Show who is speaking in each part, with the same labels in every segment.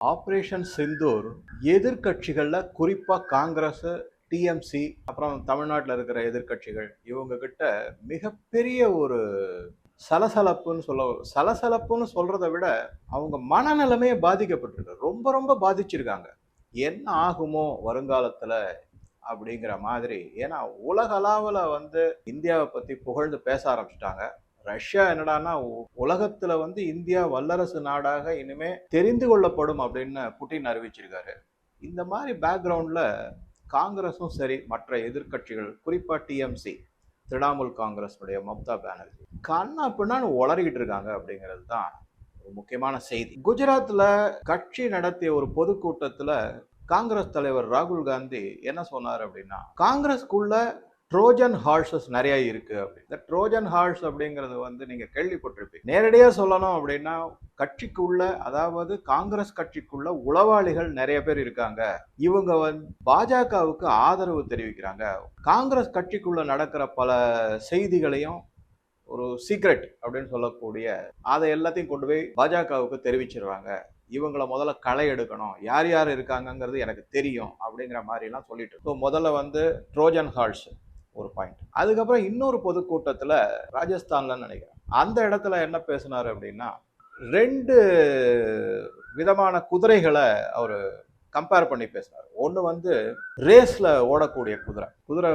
Speaker 1: Operation Sindoor எதிர்கட்சிகளில் குறிப்பாக Congress TMC அப்புறம் தமிழ்நாட்டில் இருக்கிற எதிர்க்கட்சிகள் இவங்க கிட்ட மிகப்பெரிய ஒரு சலசலப்புன்னு சொல்ல சலசலப்புன்னு சொல்கிறத விட அவங்க மனநிலைமையை பாதிக்கப்பட்டிருக்கு. ரொம்ப ரொம்ப பாதிச்சிருக்காங்க. என்ன ஆகுமோ வருங்காலத்தில் அப்படிங்கிற மாதிரி. ஏன்னா உலகளாவில் வந்து இந்தியாவை பற்றி புகழ்ந்து பேச ஆரம்பிச்சிட்டாங்க. ரஷ்யா என்னடான்னா உலகத்துல வந்து இந்தியா வல்லரசு நாடாக இனிமே தெரிந்து கொள்ளப்படும் அப்படின்னு புட்டின் அறிவிச்சிருக்காரு. இந்த மாதிரி பேக்ரவுண்டில் காங்கிரஸும் சரி மற்ற எதிர்க்கட்சிகள் குறிப்பாக டிஎம்சி திரிணாமுல் காங்கிரஸுடைய மம்தா பானர்ஜி. கண்ணா பின்னான்னு உளறிக்கிட்டு இருக்காங்க அப்படிங்கிறது தான் ஒரு முக்கியமான செய்தி. குஜராத்தில் கட்சி நடத்திய ஒரு பொதுக்கூட்டத்தில் காங்கிரஸ் தலைவர் ராகுல் காந்தி என்ன சொன்னார் அப்படின்னா காங்கிரஸ்குள்ள ட்ரோஜன் ஹார்சஸ் நிறைய இருக்கு அப்படி. இந்த ட்ரோஜன் ஹார்ஸ் அப்படிங்கிறது வந்து நீங்க கேள்விப்பட்டிருப்பீங்க. நேரடியாக சொல்லணும் அப்படின்னா கட்சிக்குள்ள அதாவது காங்கிரஸ் கட்சிக்குள்ள உளவாளிகள் நிறைய பேர் இருக்காங்க. இவங்க வந்து பாஜகவுக்கு ஆதரவு தெரிவிக்கிறாங்க. காங்கிரஸ் கட்சிக்குள்ள நடக்கிற பல செய்திகளையும் ஒரு சீக்ரெட் அப்படின்னு சொல்லக்கூடிய அதை எல்லாத்தையும் கொண்டு போய் பாஜகவுக்கு தெரிவிச்சிடுறாங்க இவங்கள முதல்ல களை எடுக்கணும். யார் யார் இருக்காங்கங்கிறது எனக்கு தெரியும் அப்படிங்கிற மாதிரிலாம் சொல்லிட்டு ஸோ முதல்ல வந்து ட்ரோஜன் ஹார்ஸ் ஒரு பாயிண்ட் அதுக்கப்புறம் இன்னொரு பொதுக்கூட்டத்தில் ராஜஸ்தான்ல நினைக்கிறேன். அந்த இடத்துல என்ன பேசினார் அப்படின்னா ரெண்டு விதமான குதிரைகளை அவர் கம்பேர் பண்ணி பேசினார். ஒன்று வந்து ரேஸில் ஓடக்கூடிய குதிரை. குதிரை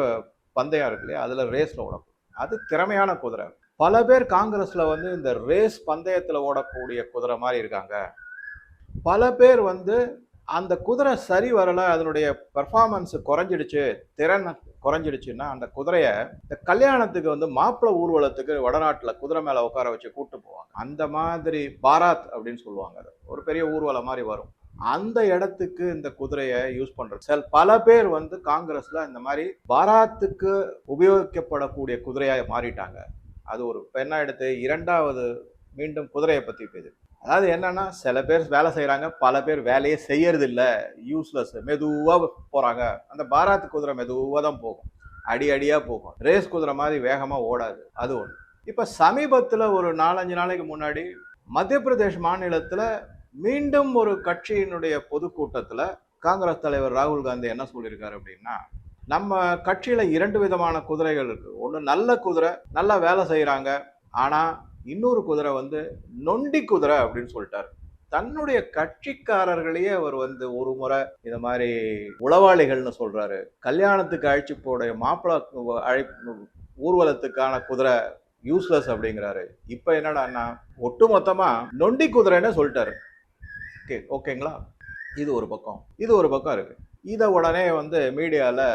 Speaker 1: பந்தயம் இருக்கு இல்லையா? அதில் ரேஸில் ஓடக்கூடிய. அது திறமையான குதிரை. பல பேர் காங்கிரஸில் வந்து இந்த ரேஸ் பந்தயத்தில் ஓடக்கூடிய குதிரை மாதிரி இருக்காங்க. பல பேர் வந்து அந்த குதிரை சரி வரல அதனுடைய பெர்ஃபார்மன்ஸ் குறைஞ்சிடுச்சு திறன் குறைஞ்சிடுச்சுன்னா அந்த குதிரையை இந்த கல்யாணத்துக்கு வந்து மாப்பிள்ளை ஊர்வலத்துக்கு வடநாட்டில் குதிரை மேலே உட்கார வச்சு கூப்பிட்டு போவாங்க. அந்த மாதிரி பாராத் அப்படின்னு சொல்லுவாங்க அது. ஒரு பெரிய ஊர்வலம் மாதிரி வரும். அந்த இடத்துக்கு இந்த குதிரையை யூஸ் பண்றது சில பல பேர் வந்து காங்கிரஸ்ல இந்த மாதிரி பாராத்துக்கு உபயோகிக்கப்படக்கூடிய குதிரையாக மாறிட்டாங்க. அது ஒரு இப்ப எடுத்து இரண்டாவது மீண்டும் குதிரையை பற்றி பேசு அதாவது என்னன்னா சில பேர் வேலை செய்கிறாங்க பல பேர் வேலையே செய்யறது இல்லை யூஸ்லெஸ் மெதுவாக போகிறாங்க அந்த பாராத் குதிரை மெதுவாக தான் போகும். அடி அடியாக போகும். ரேஸ் குதிரை மாதிரி வேகமாக ஓடாது. அது ஒன்று இப்போ சமீபத்தில் ஒரு நாலஞ்சு நாளைக்கு முன்னாடி மத்திய பிரதேஷ் மாநிலத்தில் மீண்டும் ஒரு கட்சியினுடைய பொதுக்கூட்டத்தில் காங்கிரஸ் தலைவர் ராகுல் காந்தி என்ன சொல்லியிருக்காரு அப்படின்னா நம்ம கட்சியில் இரண்டு விதமான குதிரைகள் இருக்குது ஒன்று நல்ல குதிரை நல்லா வேலை செய்கிறாங்க ஆனால் இன்னொரு குதிரை வந்து நொண்டி குதிரை அப்படின்னு சொல்லிட்டாரு. தன்னுடைய கட்சிக்காரர்களையே அவர் வந்து ஒரு முறை இந்த மாதிரி உளவாளிகள்னு சொல்றாரு. கல்யாணத்துக்கு அழைச்சி போட மாப்பிள்ளை அழைப்பு ஊர்வலத்துக்கான குதிரை யூஸ்லெஸ் அப்படிங்கிறாரு. இப்போ என்னடான்னா ஒட்டுமொத்தமா நொண்டி குதிரைன்னு சொல்லிட்டாரு. ஓகே ஓகேங்களா? இது ஒரு பக்கம். இது ஒரு பக்கம் இருக்கு. இதை உடனே வந்து மீடியாவில்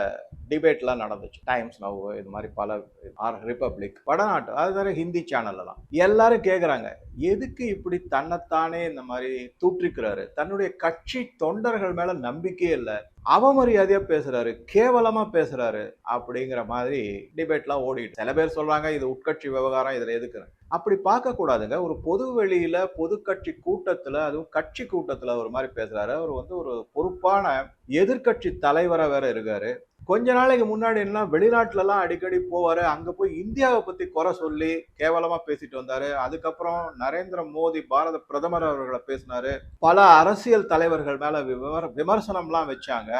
Speaker 1: டிபேட்லாம் நடந்துச்சு. டைம்ஸ் நவ் இது மாதிரி பல ஆர் ரிப்பப்ளிக் வடநாட்டு அது வேற ஹிந்தி சேனல்லாம் எல்லாரும் கேட்குறாங்க எதுக்கு இப்படி தன்னைத்தானே இந்த மாதிரி தூற்றிக்கிறாரு? தன்னுடைய கட்சி தொண்டர்கள் மேலே நம்பிக்கையே இல்லை. அவமரியாதையாக பேசுறாரு கேவலமா பேசுறாரு அப்படிங்கிற மாதிரி டிபேட்லாம் ஓடிட்டு. சில பேர் சொல்றாங்க இது உட்கட்சி விவகாரம் இதில் எதுக்கு அப்படி பார்க்கக்கூடாதுங்க ஒரு பொது வெளியில பொதுக்கட்சி கூட்டத்தில் அதுவும் கட்சி கூட்டத்தில் ஒரு மாதிரி பேசுறாரு. அவர் வந்து ஒரு பொறுப்பான எதிர்க்கட்சி தலைவராக வேற இருக்காரு. கொஞ்ச நாளைக்கு முன்னாடி என்ன வெளிநாட்டிலலாம் அடிக்கடி போவார். அங்கே போய் இந்தியாவை பற்றி குறை சொல்லி கேவலமாக பேசிட்டு வந்தார். அதுக்கப்புறம் நரேந்திர மோடி பாரத பிரதமர் அவர்களை பேசினார். பல அரசியல் தலைவர்கள் மேலே விமர் விமர்சனம்லாம் வச்சாங்க.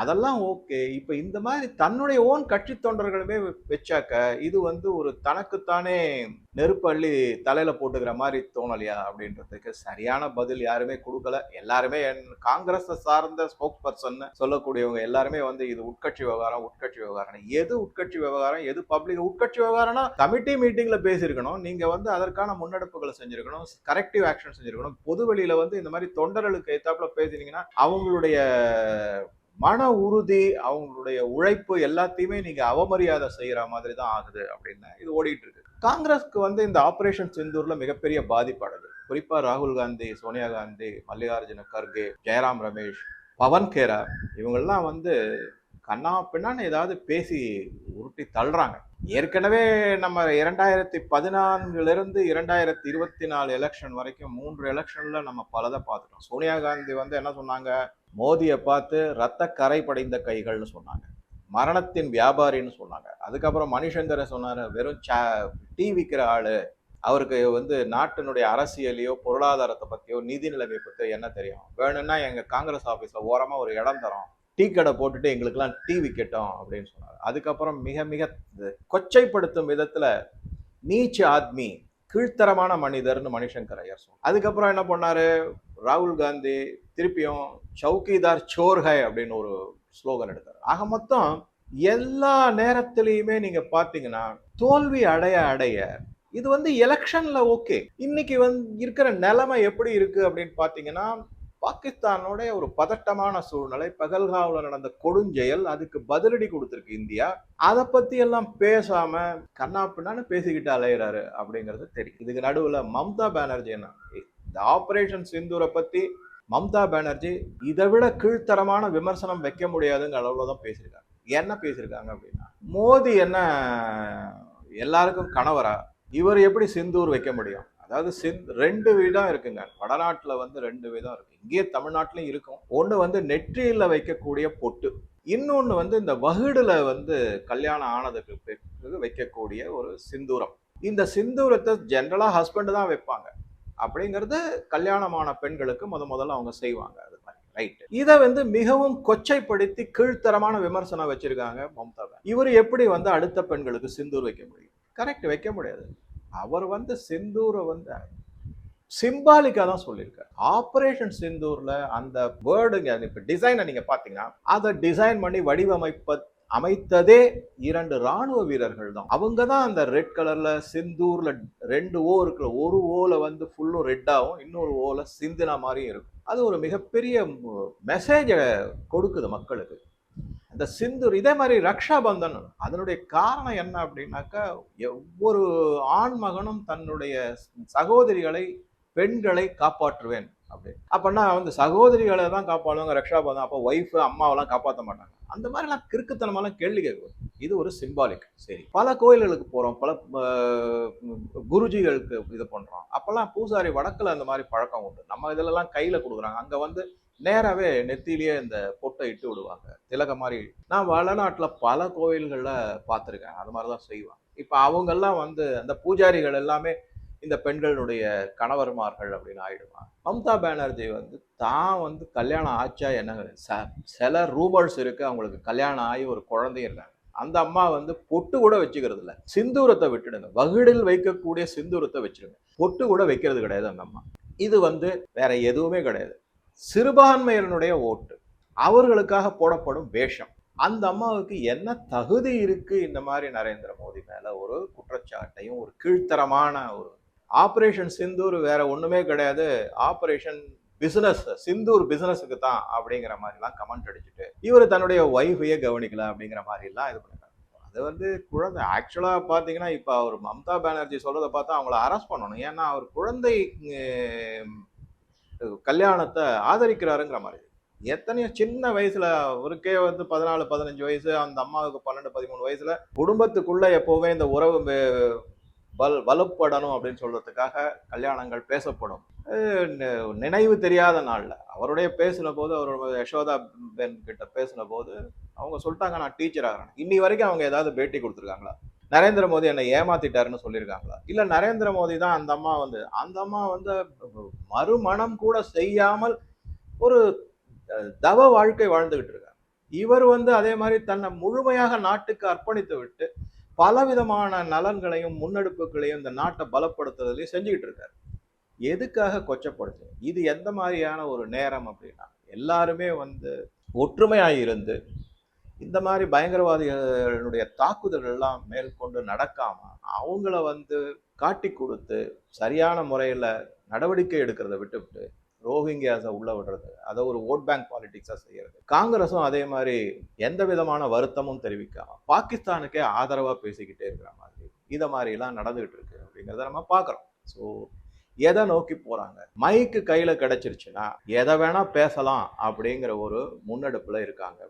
Speaker 1: அதெல்லாம் ஓகே. இப்போ இந்த மாதிரி தன்னுடைய ஓன் கட்சி தொண்டர்களுமே வச்சாக்க இது வந்து ஒரு தனக்குத்தானே நெருப்பள்ளி தலையில போட்டுக்கிற மாதிரி தோணலையா அப்படின்றதுக்கு சரியான பதில் யாருமே கொடுக்கல. எல்லாருமே என் காங்கிரஸ் சார்ந்த ஸ்போக்ஸ் பர்சன் சொல்லக்கூடியவங்க எல்லாருமே வந்து இது உட்கட்சி விவகாரம் உட்கட்சி விவகாரம் எது உட்கட்சி விவகாரம் எது பப்ளிக் உட்கட்சி விவகாரம்னா கமிட்டி மீட்டிங்ல பேசியிருக்கணும். நீங்க வந்து அதற்கான முன்னெடுப்புகளை செஞ்சிருக்கணும் கரெக்டிவ் ஆக்ஷன் செஞ்சிருக்கணும். பொது வெளியில வந்து இந்த மாதிரி தொண்டர்களுக்கு எத்தாப்புல பேசினீங்கன்னா அவங்களுடைய மன உறுதி அவங்களுடைய உழைப்பு எல்லாத்தையுமே நீங்க அவமரியாதை செய்யற மாதிரி தான் ஆகுது அப்படின்னு இது ஓடிட்டு இருக்கு. காங்கிரஸ்க்கு வந்து இந்த ஆபரேஷன் செந்தூர்ல மிகப்பெரிய பாதிப்பாடுது குறிப்பா ராகுல் காந்தி சோனியா காந்தி மல்லிகார்ஜுன கர்கே ஜெயராம் ரமேஷ் பவன் கேரா இவங்கெல்லாம் வந்து கண்ணா பின்னான்னு ஏதாவது பேசி உருட்டி தள்ளுறாங்க. ஏற்கனவே நம்ம இரண்டாயிரத்தி பதினான்குலேருந்து இரண்டாயிரத்தி இருபத்தி நாலு எலெக்ஷன் வரைக்கும் மூன்று எலெக்ஷனில் நம்ம பலதை பார்த்துட்டோம். சோனியா காந்தி வந்து என்ன சொன்னாங்க? மோதியை பார்த்து ரத்த கரை படைந்த கைகள்னு சொன்னாங்க. மரணத்தின் வியாபாரின்னு சொன்னாங்க. அதுக்கப்புறம் மணிசங்கரை சொன்னார் வெறும் சா டீ விற்கிற ஆள். அவருக்கு வந்து நாட்டினுடைய அரசியலையோ பொருளாதாரத்தை பற்றியோ நிதி நிலைமை பற்றியோ என்ன தெரியும்? வேணும்னா எங்கள் காங்கிரஸ் ஆஃபீஸில் ஓரமாக ஒரு இடம் தரோம். டீ கடை போட்டுட்டு எங்களுக்கெல்லாம் டீ விற்கட்டும் அப்படின்னு சொன்னார். அதுக்கப்புறம் மிக மிக கொச்சைப்படுத்தும் விதத்தில் நீச் ஆத்மி கீழ்த்தரமான மனிதர்னு மணிசங்கர் ஐயர் சொன்னார். அதுக்கப்புறம் என்ன பண்ணார்? ராகுல் காந்தி திருப்பியும் சௌக்கிதார் சோர்ஹை அப்படின்னு ஒரு ஸ்லோகன் எடுத்தார். ஆக மொத்தம் எல்லா நேரத்திலையுமே நீங்க பாத்தீங்கன்னா தோல்வி அடைய அடைய இது வந்து எலெக்ஷன்ல ஓகே இன்னைக்கு வந்து இருக்கிற நிலைமை எப்படி இருக்கு அப்படின்னு பாத்தீங்கன்னா பாகிஸ்தானோட ஒரு பதட்டமான சூழ்நிலை பகல்காவில் நடந்த கொடுஞ்செயல் அதுக்கு பதிலடி கொடுத்துருக்கு இந்தியா. அதை பத்தி எல்லாம் பேசாம கண்ணா பின்னான்னு பேசிக்கிட்டு அலையிறாரு அப்படிங்கிறது தெரியும். இதுக்கு நடுவில் மம்தா பானர்ஜி என்ன? இந்த ஆபரேஷன் சிந்தூரை பத்தி மம்தா பானர்ஜி இதை விட கீழ்த்தரமான விமர்சனம் வைக்க முடியாதுங்கிற அளவில் தான் பேசியிருக்காங்க என்ன பேசியிருக்காங்க அப்படின்னா மோதி என்ன எல்லாருக்கும் கணவரா? இவர் எப்படி சிந்தூர் வைக்க முடியும்? அதாவது சிந்த் ரெண்டு விதம் இருக்குங்க. வடநாட்டில் வந்து ரெண்டு விதம் இருக்கு. இங்கேயே தமிழ்நாட்டிலையும் இருக்கும். ஒன்று வந்து நெற்றியில் வைக்கக்கூடிய பொட்டு. இன்னொன்று வந்து இந்த வகுடில் வந்து கல்யாணம் ஆனதுக்கு பிறகு வைக்கக்கூடிய ஒரு சிந்தூரம். இந்த சிந்தூரத்தை ஜென்ரலாக ஹஸ்பண்ட் தான் வைப்பாங்க. அப்படிங்கிறது கல்யாணமான பெண்களுக்கு முத முதல்ல அவங்க செய்வாங்க. அது மாதிரி. ரைட் இதை வந்து மிகவும் கொச்சைப்படுத்தி கீழ்த்தரமான விமர்சனம் வச்சிருக்காங்க மம்தா இவர் எப்படி வந்து அடுத்த பெண்களுக்கு சிந்தூர் வைக்க முடியும்? கரெக்ட் வைக்க முடியாது. அவர் வந்து சிந்தூரை வந்து சிம்பாலிக்காக தான் சொல்லியிருக்காரு. ஆப்ரேஷன் செந்தூரில் அந்த வேர்டுங்க இப்போ டிசைனை நீங்கள் பார்த்தீங்கன்னா அதை டிசைன் பண்ணி வடிவமைப்ப அமைத்ததே இரண்டு ராணுவ வீரர்கள் தான். அவங்க தான் அந்த ரெட் கலர்ல சிந்தூர்ல ரெண்டு ஓ இருக்கிற ஒரு ஓல வந்து ஃபுல்லும் ரெட்டாகவும் இன்னொரு ஓல சிந்தின மாதிரியும் இருக்கும். அது ஒரு மிகப்பெரிய மெசேஜை கொடுக்குது மக்களுக்கு. இந்த சிந்தூர் இதே மாதிரி ரக்ஷா பந்தன் அதனுடைய காரணம் என்ன அப்படின்னாக்கா ஒவ்வொரு ஆண் மகனும் தன்னுடைய சகோதரிகளை பெண்களை காப்பாற்றுவேன் அப்படி அப்பன்னா வந்து சகோதரிகளை தான் காப்பாடுவாங்க ரக்ஷா பந்தன் அப்போ ஒய்ஃப் அம்மாவெல்லாம் காப்பாற்ற மாட்டாங்க. அந்த மாதிரிலாம் கிறுக்குத்தனமெல்லாம் கேள்வி கேட்கும் இது ஒரு சிம்பாலிக் சரி. பல கோயில்களுக்கு போகிறோம் பல குருஜிகளுக்கு இது பண்ணுறோம் அப்போல்லாம் பூசாரி வடக்கில் அந்த மாதிரி பழக்கம் உண்டு. நம்ம இதிலலாம் கையில் கொடுக்குறாங்க. அங்கே வந்து நேராகவே நெத்திலேயே இந்த பொட்டை இட்டு விடுவாங்க. திலக மாதிரி. நான் வளநாட்டில் பல கோயில்களில் பார்த்துருக்கேன். அது மாதிரி தான் செய்வாங்க. இப்போ அவங்கெல்லாம் வந்து அந்த பூஜாரிகள் எல்லாமே இந்த பெண்களுடைய கணவர்மார்கள் அப்படின்னு ஆயிடுவாங்க. மம்தா பானர்ஜி வந்து தான் வந்து கல்யாணம் ஆச்சா என்ன? சில ரூமர்ஸ் இருக்கு. அவங்களுக்கு கல்யாணம் ஆகி ஒரு குழந்தையும் இருக்காங்க. அந்த அம்மா வந்து பொட்டு கூட வச்சுக்கிறது இல்லை. சிந்தூரத்தை விட்டுடுங்க. வகுடில் வைக்கக்கூடிய சிந்தூரத்தை வச்சிருங்க பொட்டு கூட வைக்கிறது கிடையாது அந்த அம்மா. இது வந்து வேற எதுவுமே கிடையாது. சிறுபான்மையினுடைய ஓட்டு. அவர்களுக்காக போடப்படும் வேஷம். அந்த அம்மாவுக்கு என்ன தகுதி இருக்கு? இந்த மாதிரி நரேந்திர மோடி மேல ஒரு குற்றச்சாட்டையும் ஒரு கீழ்த்தரமான ஒரு ஆப்ரேஷன் சிந்தூர் வேற ஒண்ணுமே கிடையாது. ஆப்ரேஷன் பிசினஸ் சிந்தூர் பிசினஸுக்கு தான் அப்படிங்கிற மாதிரிலாம் கமெண்ட் அடிச்சுட்டு இவர் தன்னுடைய ஒய்ஃபையே கவனிக்கல அப்படிங்கிற மாதிரிலாம் இது பண்ணுறாங்க அது வந்து குழந்தை ஆக்சுவலாக பார்த்தீங்கன்னா இப்போ அவர் மம்தா பானர்ஜி சொல்றதை பார்த்தா அவங்கள அரெஸ்ட் பண்ணணும். ஏன்னா அவர் குழந்தை கல்யாணத்தை ஆதரிக்கிறாருங்கிற மாதிரி. எத்தனையோ சின்ன வயசுல அவருக்கே வந்து பதினாலு பதினஞ்சு வயசு அந்த அம்மாவுக்கு பன்னெண்டு பதிமூணு வயசுல குடும்பத்துக்குள்ள எப்போவே இந்த உறவு வல் வலுப்படணும் அப்படின்னு சொல்றதுக்காக கல்யாணங்கள் பேசப்படும். நினைவு தெரியாத நாள்ல. அவருடைய பேசின போது அவரோட யசோதா பென் கிட்ட பேசின போது அவங்க சொல்லிட்டாங்க நான் டீச்சர் ஆகிறேன். இன்னி வரைக்கும் அவங்க ஏதாவது பேட்டி கொடுத்துருக்காங்களா? நரேந்திர மோடி என்னை ஏமாத்திட்டாருன்னு சொல்லியிருக்காங்களா? இல்ல நரேந்திர மோடி தான் அந்த அம்மா வந்து அந்த அம்மா வந்து மறுமணம் கூட செய்யாமல் ஒரு தவ வாழ்க்கை வாழ்ந்துகிட்டு இருக்காங்க. இவர் வந்து அதே மாதிரி தன்னை முழுமையாக நாட்டுக்கு அர்ப்பணித்து விட்டு பலவிதமான நலன்களையும் முன்னெடுப்புகளையும் இந்த நாட்டை பலப்படுத்துறதுலையும் செஞ்சுக்கிட்டு இருக்காரு. எதுக்காக கொச்சப்படுத்து இது எந்த மாதிரியான ஒரு நேரம் அப்படின்னா எல்லாருமே வந்து ஒற்றுமையாக இருந்து இந்த மாதிரி பயங்கரவாதிகளுடைய தாக்குதல் எல்லாம் மேற்கொண்டு நடக்காம அவங்கள வந்து காட்டி கொடுத்து சரியான முறையில் நடவடிக்கை எடுக்கிறத விட்டுவிட்டு ரோஹிங்கியாஸை உள்ள விடுறது. அதை ஒரு ஓட் பேங்க் பாலிடிக்ஸாக செய்யறது. காங்கிரஸும் அதே மாதிரி எந்த விதமான வருத்தமும் தெரிவிக்காம பாகிஸ்தானுக்கே ஆதரவாக பேசிக்கிட்டே இருக்கிற மாதிரி இதை மாதிரிலாம் நடந்துகிட்டு இருக்கு அப்படிங்கிறத நம்ம பார்க்குறோம். ஸோ எதை நோக்கி போகிறாங்க மைக்கு கையில் கிடைச்சிருச்சுன்னா எதை வேணால் பேசலாம் அப்படிங்கிற ஒரு முன்னெடுப்பில் இருக்காங்க.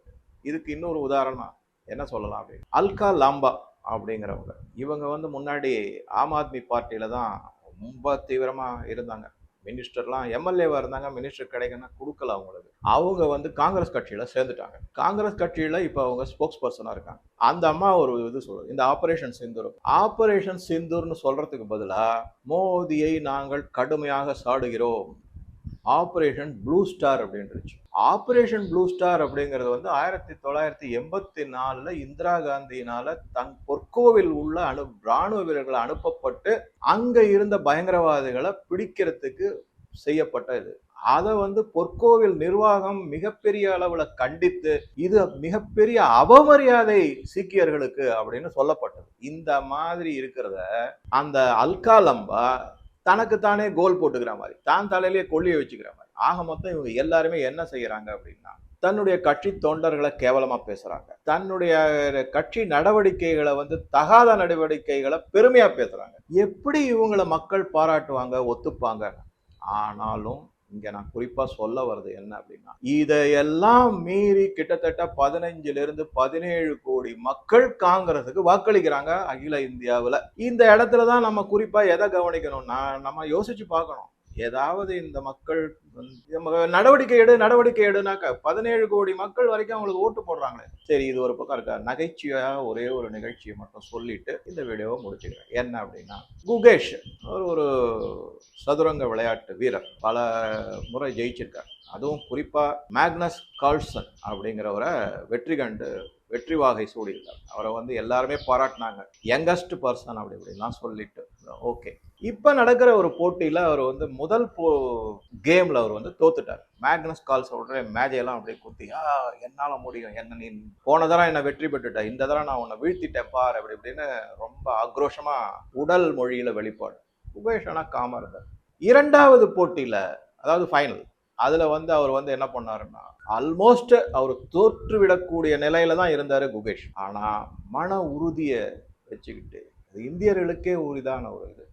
Speaker 1: இதுக்கு இன்னொரு உதாரணம் என்ன சொல்லலாம் அப்படின்னு. அல்கா லாம்பா அப்படிங்கிறவங்க. இவங்க வந்து முன்னாடி ஆம் ஆத்மி பார்ட்டியில் தான் ரொம்ப தீவிரமாக இருந்தாங்க. மினிஸ்டர்லாம் எம்எல்ஏவாக இருந்தாங்க மினிஸ்டர் கிடைக்குன்னா கொடுக்கல அவங்களுக்கு. அவங்க வந்து காங்கிரஸ் கட்சியில் சேர்ந்துட்டாங்க. காங்கிரஸ் கட்சியில் இப்போ அவங்க ஸ்போக்ஸ் பர்சனாக இருக்காங்க. அந்த அம்மா ஒரு இது சொல்லுது. இந்த ஆபரேஷன் சிந்தூர். ஆபரேஷன் சிந்தூர்னு சொல்கிறதுக்கு பதிலாக மோதியை நாங்கள் கடுமையாக சாடுகிறோம். ஆப்ரேஷன் ப்ளூ ஸ்டார் அப்படின்றச்சு. ஆப்ரேஷன் ப்ளூ ஸ்டார் அப்படிங்கிறது வந்து ஆயிரத்தி தொள்ளாயிரத்தி எண்பத்தி நாலில் இந்திரா காந்தியினால தன் பொற்கோவில் உள்ள அனு ராணுவ வீரர்கள் அனுப்பப்பட்டு அங்கே இருந்த பயங்கரவாதிகளை பிடிக்கிறதுக்கு செய்யப்பட்ட இது. அதை வந்து பொற்கோவில் நிர்வாகம் மிகப்பெரிய அளவில் கண்டித்து இது மிகப்பெரிய அவமரியாதை சீக்கியர்களுக்கு அப்படின்னு சொல்லப்பட்டது. இந்த மாதிரி இருக்கிறத அந்த அல்காலம்பா தனக்குத்தானே கோல் போட்டுக்கிற மாதிரி தான் தலையிலேயே கொள்ளிய வச்சுக்கிற மாதிரி. ஆக மொத்தம் இவங்க எல்லாருமே என்ன செய்யறாங்க அப்படின்னா தன்னுடைய கட்சி தொண்டர்களை கேவலமா பேசுறாங்க. தன்னுடைய கட்சி நடவடிக்கைகளை வந்து தகாத நடவடிக்கைகளை பெருமையா பேசுறாங்க. எப்படி இவங்களை மக்கள் பாராட்டுவாங்க ஒத்துப்பாங்க? ஆனாலும் இங்க நான் குறிப்பா சொல்ல வர்றது என்ன அப்படின்னா இதையெல்லாம் மீறி கிட்டத்தட்ட பதினஞ்சுல இருந்து பதினேழு கோடி மக்கள் காங்கிரஸுக்கு வாக்களிக்கிறாங்க அகில இந்தியாவுல. இந்த இடத்துல தான் நம்ம குறிப்பா எதை கவனிக்கணும்னா நம்ம யோசிச்சு பார்க்கணும். ஏதாவது இந்த மக்கள் நம்ம நடவடிக்கை எடு நடவடிக்கை எடுனாக்க பதினேழு கோடி மக்கள் வரைக்கும் அவங்களுக்கு ஓட்டு போடுறாங்களே. சரி இது ஒரு பக்கம் இருக்கா? நகைச்சுவையாக ஒரே ஒரு நிகழ்ச்சியை மட்டும் சொல்லிட்டு இந்த வீடியோவை முடிச்சுக்கிறேன். என்ன அப்படின்னா குகேஷ் அவர் ஒரு சதுரங்க விளையாட்டு வீரர். பல முறை ஜெயிச்சிருக்கார். அதுவும் குறிப்பாக மேக்னஸ் கால்சன் அப்படிங்கிறவரை வெற்றி கண்டு வெற்றி வாகை சூடியிருந்தார் அவரை வந்து எல்லாருமே பாராட்டினாங்க. யங்கஸ்ட் பர்சன் அப்படி இப்படிலாம் சொல்லிட்டு. ஓகே. இப்போ நடக்கிற ஒரு போட்டியில் அவர் வந்து முதல் போ கேமில் அவர் வந்து தோத்துட்டார். மேக்னஸ் கால்ஸ் உடனே மேஜையெல்லாம் அப்படியே குத்தி ஆ என்னால் முடியும். என்ன நீ போன தடவை என்னை வெற்றி பெற்றுட்ட. இந்த தடவை நான் உன்னை வீழ்த்திட்டேன் பார் அப்படி இப்படின்னு ரொம்ப ஆக்ரோஷமாக உடல் மொழியில் வெளிப்பாடு. உபேஷ் ஆனால் காமா இருந்தார். இரண்டாவது போட்டியில் அதாவது ஃபைனல் அதில் வந்து அவர் வந்து என்ன பண்ணாருன்னா ஆல்மோஸ்ட் அவர் தோற்றுவிடக்கூடிய நிலையில தான் இருந்தார் குகேஷ் ஆனால் மன உறுதியை வச்சுக்கிட்டு இது இந்தியர்களுக்கே உரிதான ஒரு இது.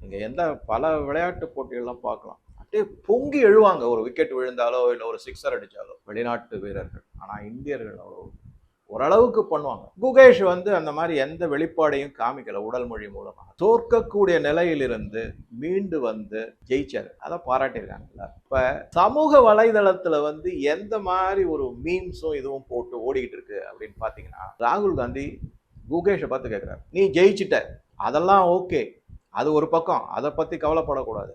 Speaker 1: நீங்கள் எந்த பல விளையாட்டு போட்டிகள்லாம் பார்க்கலாம். அப்படியே பொங்கி எழுவாங்க. ஒரு விக்கெட் விழுந்தாலோ இல்லை ஒரு சிக்ஸர் அடித்தாலோ வெளிநாட்டு வீரர்கள். ஆனால் இந்தியர்கள் அவ்வளோ ஓரளவுக்கு பண்ணுவாங்க. குகேஷ் வந்து அந்த மாதிரி எந்த வெளிப்பாடையும் காமிக்கல உடல் மொழி மூலமாக. தோற்கக்கூடிய நிலையிலிருந்து மீண்டு வந்து ஜெயிச்சாரு. அதை பாராட்டியிருக்காங்கல்ல. இப்போ சமூக வலைதளத்தில் வந்து எந்த மாதிரி ஒரு மீம்ஸும் இதுவும் போட்டு ஓடிக்கிட்டு இருக்கு அப்படின்னு பார்த்தீங்கன்னா ராகுல் காந்தி குகேஷை பார்த்து கேட்குறாரு. நீ ஜெயிச்சிட்ட. அதெல்லாம் ஓகே. அது ஒரு பக்கம். அதை பற்றி கவலைப்படக்கூடாது.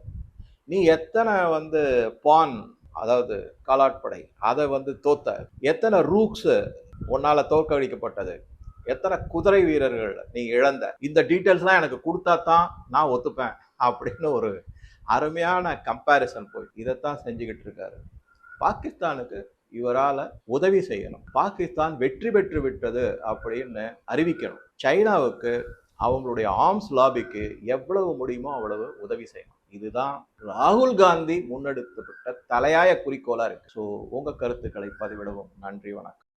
Speaker 1: நீ எத்தனை வந்து பான் அதாவது காலாட்படை அதை வந்து தோத்த எத்தனை ரூக்ஸு உன்னால் தோற்கடிக்கப்பட்டது எத்தனை குதிரை வீரர்கள் நீ இழந்த இந்த டீட்டெயில்ஸ்லாம் எனக்கு கொடுத்தா தான் நான் ஒத்துப்பேன் அப்படின்னு ஒரு அருமையான கம்பேரிசன் போய் இதைத்தான் செஞ்சுக்கிட்டு இருக்காரு. பாகிஸ்தானுக்கு இவரால உதவி செய்யணும். பாகிஸ்தான் வெற்றி பெற்று விட்டது அப்படின்னு அறிவிக்கணும். சைனாவுக்கு அவங்களுடைய ஆர்ம்ஸ் லாபிக்கு எவ்வளவு முடியுமோ அவ்வளவு உதவி செய்யணும். இதுதான் ராகுல் காந்தி முன்னெடுக்கப்பட்ட தலையாய குறிக்கோளா இருக்கு. ஸோ உங்க கருத்துக்களை பதிவிடவும். நன்றி வணக்கம்.